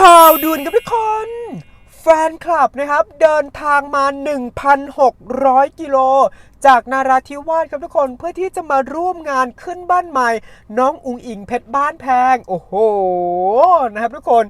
ข่าวด่วนครับทุกคน แฟนคลับนะครับ เดินทางมา 1,600 กิโล จากนาราธิวาสครับทุกคนเพื่อที่จะมาร่วมงานขึ้นบ้านใหม่ น้องอุงอิงเพชรบ้านแพง โอ้โหนะครับทุกคน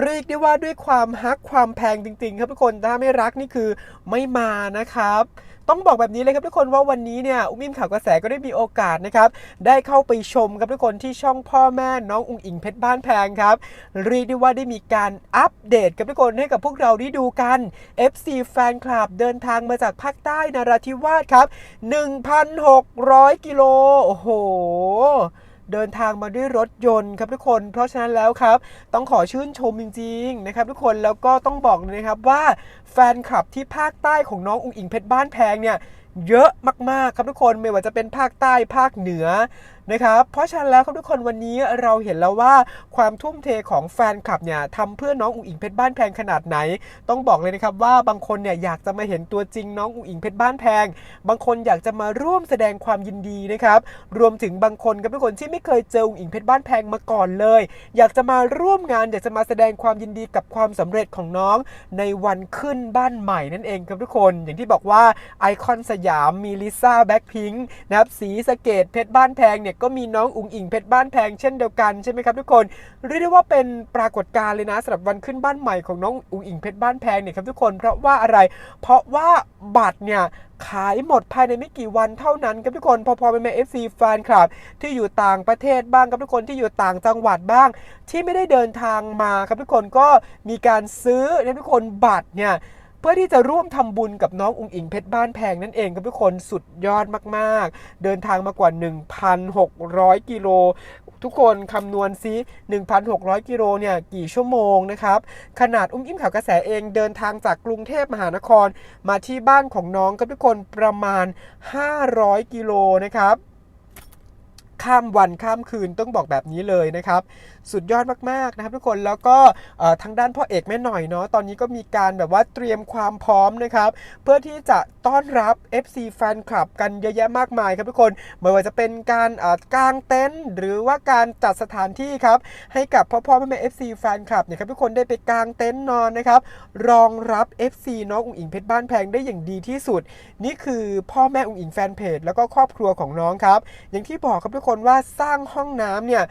เรียกได้ว่าด้วยความฮักความแพงจริง ๆ ครับทุกคนถ้าไม่รักนี่คือไม่มานะครับ ต้องบอกแบบนี้เลยครับทุกคนว่าวันนี้เนี่ยอุ้มอิมข่าวกระแสก็ได้มีโอกาสนะครับได้เข้าไปชมครับทุกคนที่ช่องพ่อแม่น้องอุงอิงเพชรบ้านแพงครับเรียกได้ว่าได้มีการอัปเดตกับทุกคนให้กับพวกเราได้ดูกัน FC แฟนคลับเดินทางมาจากภาคใต้นาราธิวาสครับ 1,600 กิโลโอ้โห เดินทางมาด้วยรถยนต์ครับทุกคน เพราะฉะนั้นแล้วครับ ต้องขอชื่นชมจริงๆนะครับทุกคนแล้วก็ต้องบอกเลยนะครับว่าแฟนคลับที่ภาคใต้ของน้องอุงอิงเพชรบ้านแพงเนี่ยเยอะมากๆครับทุกคนไม่ว่าจะเป็นภาคใต้ภาคเหนือ นะครับ เพราะฉะนั้นแล้วครับทุกคนวันนี้เราเห็นแล้วว่าความทุ่มเทของแฟนคลับเนี่ยทำเพื่อน้องอุ๋งอิงเพชรบ้านแพงขนาดไหน ต้องบอกเลยนะครับว่าบางคนเนี่ยอยากจะมาเห็นตัวจริงน้องอุ๋งอิงเพชรบ้านแพง บางคนอยากจะมาร่วมแสดงความยินดีนะครับ รวมถึงบางคนกับทุกคนที่ไม่เคยเจออุ๋งอิงเพชรบ้านแพงมาก่อนเลย อยากจะมาร่วมงานอยากจะมาแสดงความยินดีกับความสำเร็จของน้องในวันขึ้นบ้านใหม่นั่นเองครับทุกคน อย่างที่บอกว่าไอคอนสยามมีลิซ่าแบ็คพิงค์นะครับสีสเกตเพชรบ้านแพงเนี่ยก็มีน้องอุงอิงเพชรบ้านแพงเช่นเดียวกันใช่ไหมครับทุกคนเรียกได้ว่าเป็นปรากฏการณ์เลยนะสำหรับวันขึ้นบ้านใหม่ของน้องอุงอิงเพชรบ้านแพงเนี่ยครับทุกคนเพราะว่าอะไร เพราะว่าบัตรเนี่ยขายหมดภายในไม่กี่วันเท่านั้นครับทุกคนพอพอเป็นแม่เอฟซีแฟนคลับ ที่อยู่ต่างประเทศบ้างครับทุกคนที่อยู่ต่างจังหวัดบ้าง ที่ไม่ได้เดินทางมาครับทุกคนก็มีการซื้อนะทุกคนบัตรเนี่ย พื่อที่จะร่วมทำบุญกับน้องอุงอิงเพชรบ้านแพงนั่นเองครับทุกคนสุดยอดมากๆ เดินทางมากว่า 1,600 กิโลทุกคนคำนวณซิ 1,600 กิโลเนี่ยกี่ชั่วโมงนะครับ ขนาดอุ้มอิ่มข่าวกระแสเองเดินทางจากกรุงเทพมหานคร มาที่บ้านของน้องครับทุกคนประมาณ 500 กิโลนะครับ ข้ามวันข้ามคืนต้องบอกแบบนี้เลยนะครับ สุดยอดมากๆนะครับทุกคนแล้วก็ทางด้านพ่อเอกแม่หน่อยเนาะตอนนี้ก็มีการแบบว่าเตรียมความพร้อมนะครับ เพื่อที่จะต้อนรับ FC แฟนคลับกันเยอะแยะมากมายครับทุกคนไม่ว่าจะเป็นการกางเต็นท์หรือว่าการจัดสถานที่ครับให้กับพ่อพ่อแม่แม่ FC แฟนคลับเนี่ยครับทุกคนได้ไปกางเต็นท์นอนนะครับรองรับ FC น้องอุ๋งอิงเพชรบ้านแพงได้อย่างดีที่สุด นี่คือพ่อแม่อุ๋งอิงแฟนเพจแล้วก็ครอบครัวของน้องครับ อย่างที่บอกครับทุกคนว่าสร้างห้องน้ำเนี่ย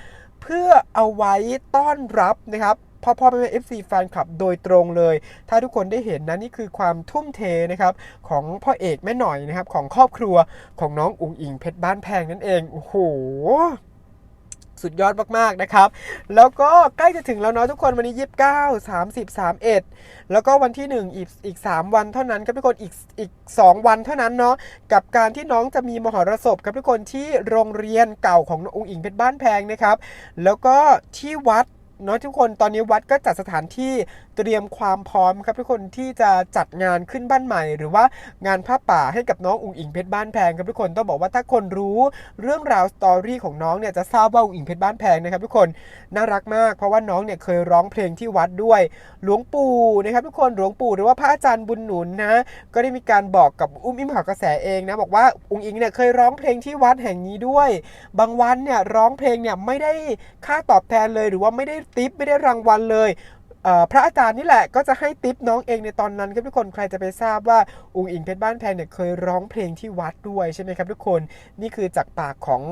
เพื่อเอาไว้ต้อนรับนะครับพ่อพ่อเป็นเอฟซีแฟนคลับโดยตรงเลย ถ้าทุกคนได้เห็นนะนี่คือความทุ่มเทนะครับของพ่อเอกแม่หน่อยนะครับของครอบครัวของน้องอุ๋งอิงเพชรบ้านแพงนั่นเอง โอ้โห สุดยอดมากๆนะครับ แล้วก็ใกล้จะถึงแล้วเนาะทุกคนวันนี้29 30 31แล้วก็วันที่1อีกอีก3วันเท่านั้นครับทุกคนอีกอีก2วันเท่านั้นเนาะกับการที่น้องจะมีมหรสพครับทุกคนที่โรงเรียนเก่าขององค์อิงเป็นบ้านแพงนะครับ แล้วก็ที่วัดเนาะทุกคนตอนนี้วัดก็จัดสถานที่ เตรียมความพร้อมครับทุกคนที่จะจัดงานขึ้นบ้านใหม่ หรือว่างานผ้าป่าให้กับน้องอุ๋งอิงเพชรบ้านแพงครับทุกคนต้องบอกว่าถ้าคนรู้เรื่องราวสตอรี่ของน้องเนี่ยจะทราบว่าอุ๋งอิงเพชรบ้านแพงนะครับทุกคนน่ารักมาก เพราะว่าน้องเนี่ยเคยร้องเพลงที่วัดด้วย หลวงปู่นะครับทุกคนหลวงปู่หรือว่าพระอาจารย์บุญหนุนนะ ก็ได้มีการบอกกับอุ้มอิมข่าวกระแสเองนะบอกว่าอุ๋งอิงเนี่ยเคยร้องเพลงที่วัดแห่งนี้ด้วย บางวันเนี่ยร้องเพลงเนี่ยไม่ได้ค่าตอบแทนเลย หรือว่าไม่ได้ติปไม่ได้รางวัลเลย พระอาจารย์นี่แหละก็จะให้ติปน้องเองในตอนนั้นครับทุกคนใครจะไปทราบว่าอุ๋งอิงเพชรบ้านแพงเนี่ยเคยร้องเพลงที่วัดด้วยใช่ไหมครับทุกคนนี่คือจากปากของ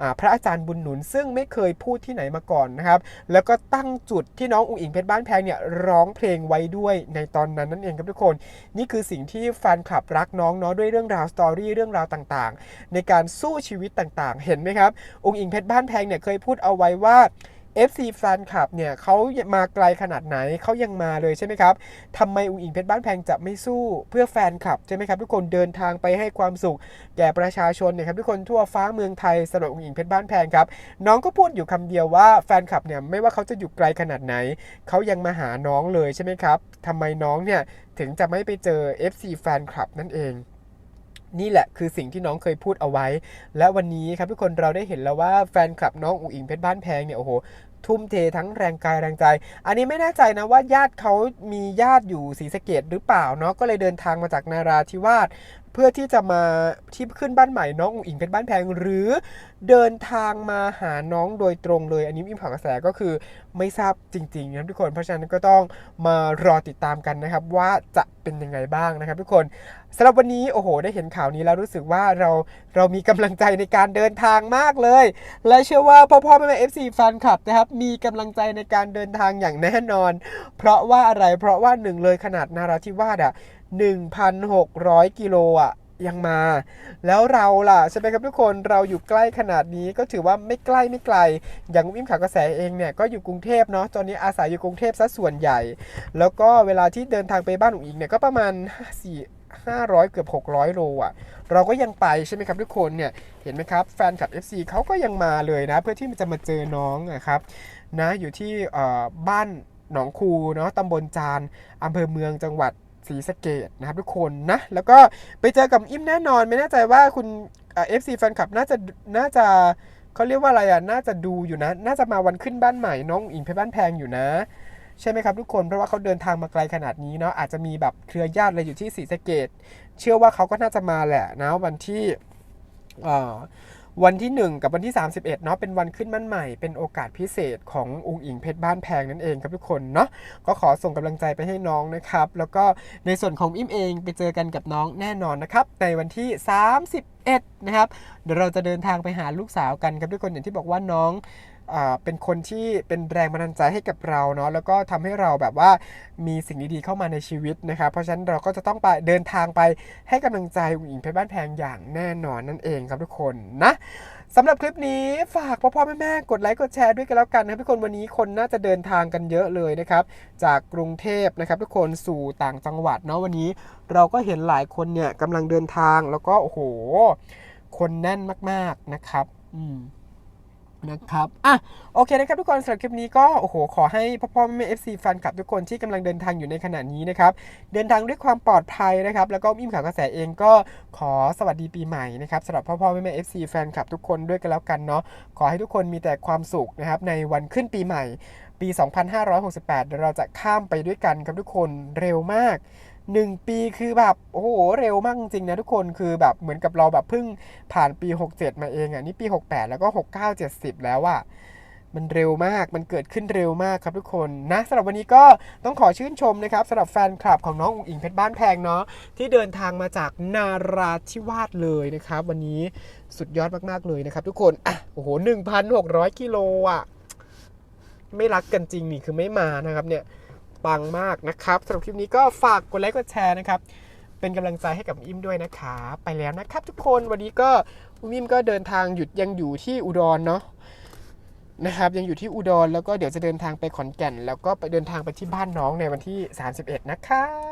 อพระอาจารย์บุญหนุน ซึ่งไม่เคยพูดที่ไหนมาก่อนนะครับแล้วก็ตั้งจุดที่น้องอุ๋งอิงเพชรบ้านแพงเนี่ยร้องเพลงไว้ด้วยในตอนนั้นนั่นเองครับทุกคน นี่คือสิ่งที่แฟนคลับรักน้องเนาะด้วยเรื่องราวสตอรี่เรื่องราวต่างๆ ในการสู้ชีวิตต่างๆ เห็นไหมครับองค์อิงเพชรบ้านแพงเนี่ยเคยพูดเอาไว้ว่า FC แฟนคลับเนี่ยเขามาไกลขนาดไหนเขายังมาเลยใช่ไหมครับทำไมองค์อิงเพชรบ้านแพงจะไม่สู้เพื่อแฟนคลับใช่ไหมครับทุกคนเดินทางไปให้ความสุข แก่ประชาชนเนี่ยครับทุกคนทั่วฟ้าเมืองไทยสำหรับองอิงเพชรบ้านแพงครับน้องก็พูดอยู่คำเดียวว่าแฟนคลับเนี่ยไม่ว่าเขาจะอยู่ไกลขนาดไหนเขายังมาหาน้องเลยใช่ไหมครับทำไมน้องเนี่ยถึงจะไม่ไปเจอ FC แฟนคลับนั่นเอง นี่แหละคือสิ่งที่น้องเคยพูดเอาไว้ และวันนี้ครับทุกคนเราได้เห็นแล้วว่าแฟนคลับน้องอุ๋งอิงเพชรบ้านแพงเนี่ยโอ้โหทุ่มเททั้งแรงกายแรงใจ อันนี้ไม่แน่ใจนะว่าญาติเขามีญาติอยู่ศรีสะเกดหรือเปล่าเนาะก็เลยเดินทางมาจากนาราธิวาส เพื่อที่จะมาที่ขึ้นบ้านใหม่น้องอุ๋งอิงเพชรบ้านแพง หรือเดินทางมาหาน้องโดยตรงเลย อันนี้อิมข่ากระแสก็คือไม่ทราบจริงๆนะทุกคนเพราะฉะนั้นก็ต้องมารอติดตามกันนะครับ ว่าจะเป็นยังไงบ้างนะครับ ทุกคนสำหรับวันนี้โอ้โห ได้เห็นข่าวนี้แล้วรู้สึกว่าเราเรามีกำลังใจในการเดินทางมากเลย และเชื่อว่าพ่อพ่อแม่แม่เอฟซีแฟนคลับนะครับมีกำลังใจในการเดินทางอย่างแน่นอน เพราะว่าอะไรเพราะว่าหนึ่งเลยขนาดนาราธิวาสอะ 1,600 กิโลอะยังมา แล้วเราล่ะใช่ไหมครับทุกคนเราอยู่ใกล้ขนาดนี้ก็ถือว่าไม่ใกล้ไม่ไกล อย่างวิมขาวกระแสเองเนี่ยก็อยู่กรุงเทพเนาะตอนนี้อาศัยอยู่กรุงเทพซะส่วนใหญ่ แล้วก็เวลาที่เดินทางไปบ้านอุ๋งอิงเนี่ยก็ประมาณ4 500 เกือบ 600 โลอะ เราก็ยังไปใช่ไหมครับทุกคนเนี่ย เห็นไหมครับ แฟนคลับ FC เขาก็ยังมาเลยนะ เพื่อที่มันจะมาเจอน้องนะครับ นะ อยู่ที่บ้านหนองคูเนาะตำบลจานอำเภอเมืองจังหวัด ศรีสะเกดนะครับทุกคนนะ แล้วก็ไปเจอกับอิมแน่นอน ไม่แน่ใจว่าคุณเอฟซีแฟนคลับน่าจะน่าจะเขาเรียกว่าอะไรอะ น่าจะดูอยู่นะ น่าจะมาวันขึ้นบ้านใหม่น้องอิงเพบ้านแพงอยู่นะ ใช่ไหมครับทุกคน เพราะว่าเขาเดินทางมาไกลขนาดนี้เนาะอาจจะมีแบบเครือญาติอะไรอยู่ที่ศรีสะเกดเชื่อว่าเขาก็น่าจะมาแหละนะวันที่เอ่อ วันที่ 1 กับวันที่ 31เนาะเป็นวันขึ้นบ้านใหม่ เป็นโอกาสพิเศษขององค์อิงเพชรบ้านแพงนั่นเองครับทุกคนเนาะก็ขอส่งกำลังใจไปให้น้องนะครับ แล้วก็ในส่วนของอิมเองไปเจอกันกับน้องแน่นอนนะครับ ในวันที่ 31 นะครับ เดี๋ยวเราจะเดินทางไปหาลูกสาวกันครับทุกคนอย่างที่บอกว่าน้อง เป็นคนที่เป็นแรงบันดาลใจให้กับเราเนาะแล้วก็ทำให้เราแบบว่ามีสิ่งดีๆเข้ามาในชีวิตนะครับเพราะฉะนั้นเราก็จะต้องไปเดินทางไปให้กำลังใจอุ๋งอิงเพชรบ้านแพงอย่างแน่นอนนั่นเองครับทุกคนนะสำหรับคลิปนี้ฝากพ่อพ่อแม่แม่กดไลค์กดแชร์ด้วยกันแล้วกันนะทุกคนวันนี้คนน่าจะเดินทางกันเยอะเลยนะครับจากกรุงเทพนะครับทุกคนสู่ต่างจังหวัดเนาะวันนี้ เราก็เห็นหลายคนเนี่ยกำลังเดินทางแล้วก็โอ้โห คนแน่นมากๆนะครับ อืม นะครับ อะ โอเคนะครับทุกคนสำหรับคลิปนี้ก็โอ้โห ขอให้พ่อพ่อแม่เอฟซีแฟนคลับทุกคนที่กำลังเดินทางอยู่ในขณะนี้นะครับ เดินทางด้วยความปลอดภัยนะครับ แล้วก็อิมข่าวกระแสเองก็ขอสวัสดีปีใหม่นะครับสำหรับพ่อพ่อแม่แม่เอฟซีแฟนคลับทุกคนด้วยกันแล้วกันเนาะ ขอให้ทุกคนมีแต่ความสุขนะครับในวันขึ้นปีใหม่ ปี 2568เดี๋ยวเราจะข้ามไปด้วยกันครับทุกคนเร็วมาก 1 ปีคือแบบโอ้โหเร็วมากจริงนะทุกคนคือแบบเหมือนกับเราแบบเพิ่งผ่านปี 67 มาเองอะนี่ปี 68 แล้วก็ 69 70 แล้วอะมันเร็วมาก มันเกิดขึ้นเร็วมากครับทุกคนนะสำหรับวันนี้ก็ต้องขอชื่นชมนะครับสำหรับแฟนคลับของน้องอุ๋งอิงเพชรบ้านแพงเนาะที่เดินทางมาจากนาราธิวาสเลยนะครับ วันนี้สุดยอดมากๆเลยนะครับทุกคนอะโอ้โห1,600กิโลอะไม่รักกันจริงนี่คือไม่มานะครับเนี่ย ปังมากนะครับสำหรับคลิปนี้ก็ฝากกดไลค์กดแชร์นะครับ เป็นกำลังใจให้กับอิมด้วยนะคะ ไปแล้วนะครับทุกคนวันนี้ก็อิมก็เดินทางหยุดยังอยู่ที่อุดรเนาะนะครับยังอยู่ที่อุดรแล้วก็เดี๋ยวจะเดินทางไปขอนแก่น แล้วก็ไปเดินทางไปที่บ้านน้องในวันที่ 31 นะครับ